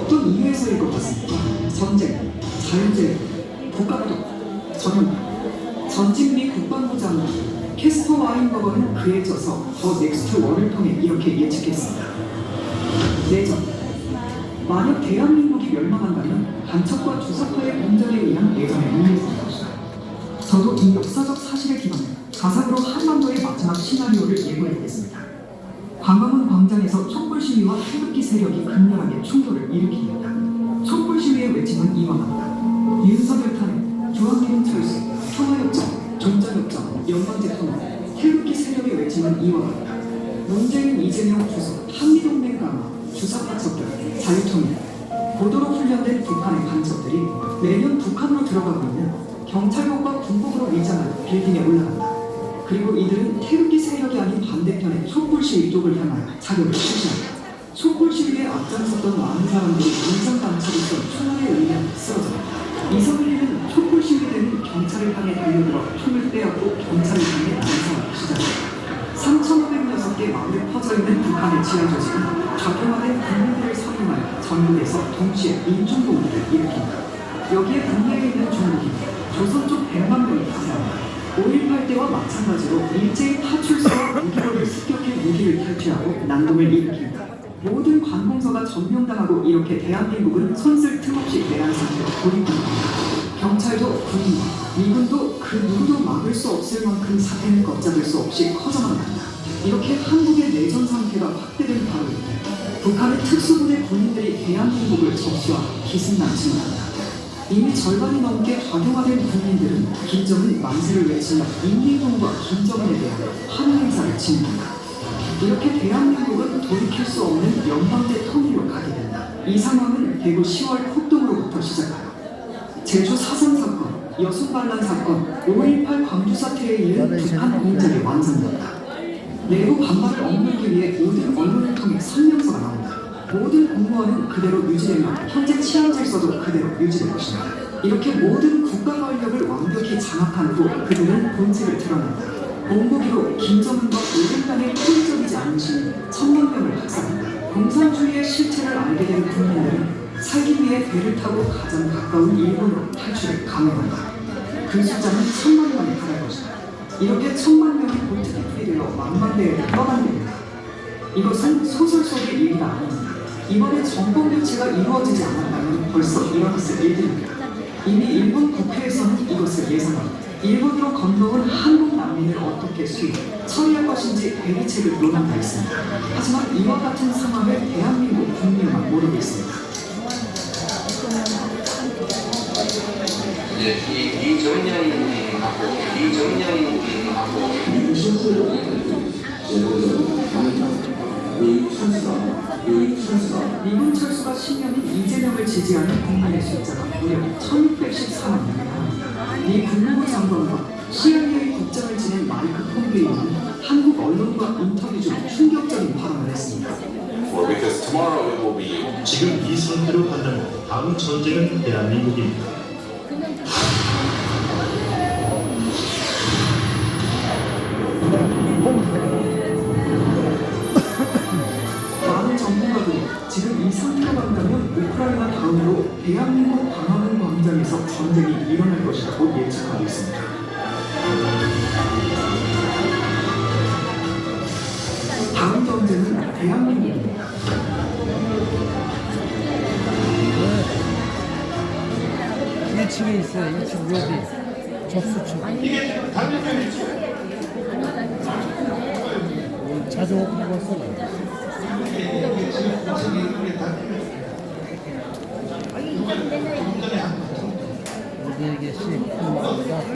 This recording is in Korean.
어떤 이유에서일 것 같습니까? 전쟁, 자연재해, 국가부도, 전염, 전직 미 국방부 장관 캐스퍼 와인버거는 그에 져서 더 넥스트 원을 통해 이렇게 예측했습니다. 내전 만약 대한민국이 멸망한다면 간첩과 주사파의 공작에 의한 내전에 의미했던 것이다. 저도 이 역사적 사실에 기반해 가상으로 한반도의 마지막 시나리오를 예고해보겠습니다. 광화문 광장에서 촛불 시위와 태극기 세력이 극렬하게 충돌을 일으킵니다. 촛불 시위의 외침은 이완합니다. 윤석열 탄핵, 중앙미군 철수, 평화협정, 종전협정, 연방제 통합, 태극기 세력의 외침은 이완합니다. 문재인 이재명 주석, 한미동맹 강화, 주사파 척결, 자유통일, 고도로 훈련된 북한의 간첩들이 매년 북한으로 들어가고 있는 경찰국과 군복으로 위장한 빌딩에 올라간다. 그리고 이들은 태극 기 세력이 아닌 반대편의 촛불 시위 쪽을 향하여 자격을. 촛불 시위에 앞장섰던 많은 사람들이 인상 단체로서 총알에 의해 쓰러졌다. 이성일은 촛불 시위대는 경찰을 향해 달려들어 총을 빼앗고 경찰을 향해 난사하기 시작했다. 3,506개 마을에 퍼져있는 북한의 지하 조직은 좌표화된 국민들을 선임하여 전국에서 동시에 민중동기를 일으킨다. 여기에 국내에 있는 중국인 조선 쪽 100만 명이 가세합니다. 5.18 때와 마찬가지로 일제히 파출소와 무기로를 습격해 무기를 탈취하고 난동을 일으킨다. 모든 관공서가 점령당하고 이렇게 대한민국은 손쓸 틈 없이 내란 상태로 고립됩니다. 경찰도 군인도 미군도 그 누구도 막을 수 없을 만큼 사태는 걷잡을 수 없이 커져만 간다. 이렇게 한국의 내전 상태가 확대된 바로 이때 북한의 특수부대 군인들이 대한민국을 접수하고 기승난칭을 한다. 이미 절반이 넘게 좌경화된 국민들은 김정은 만세를 외치며 인민동과 김정은에 대한 환호 행사를 진행한다. 이렇게 대한민국은 돌이킬 수 없는 연방제 통일로 가게 된다. 이 상황은 대구 10월 폭동으로부터 시작하여 제주 4.3 사건, 여순 반란 사건, 5.18 광주 사태에 이은 북한 공작이 완성된다. 내부 반발을 억누르기 위해 모든 언론을 통해 설명서가 나온다. 모든 공무원은 그대로 유지되며 현재 치안 질서도 그대로 유지될 것이다. 이렇게 모든 국가 권력을 완벽히 장악한 후 그들은 본질을 드러낸다. 본보기로 김정은과 오랜간의 효율적이지 않은 시민 천만 명을 학살한다. 공산주의의 실체를 알게 된 국민들은 살기 위해 배를 타고 가장 가까운 일본으로 탈출을 감행한다. 그 숫자는 천만 명에 달할 것이다. 이렇게 천만 명이 볼트기풀이 되어 망망대해를 떠납니다. 이것은 소설 속의. 이번에 정권 교체가 이루어지지 않았다면 벌써 일어났을 일들입니다. 이미 일본 국회에서는 이것을 예상합니다. 일본으로 건너온 한국 난민을 어떻게 수입, 처리할 것인지 대비책을 논한 바 있습니다. 하지만 이와 같은 상황을 대한민국 국민만 모르고 있습니다. 이제 이 이정년하고 이정년하고 미군 철수가 10년인 이재명을 지지하는 국민의 숫자가 무려 1614만 명이나 합니다. 미 국무부 장관과 CIA 국장을 지낸 마이크 폼페이오는 한국 언론과 인터뷰 중 충격적인 발언을 했습니다. Well, because tomorrow it will be 지금 이 상태로 간다면 다음 전쟁은 대한민국입니다. 대한민국 광화문 광장에서 전쟁이 일어날 것이라고 예측하고 있습니다. 다음 전쟁은 대한민국입니다. 1층에 있어요. 1층 로비 접수처. 자주 오픈하고 써. 여기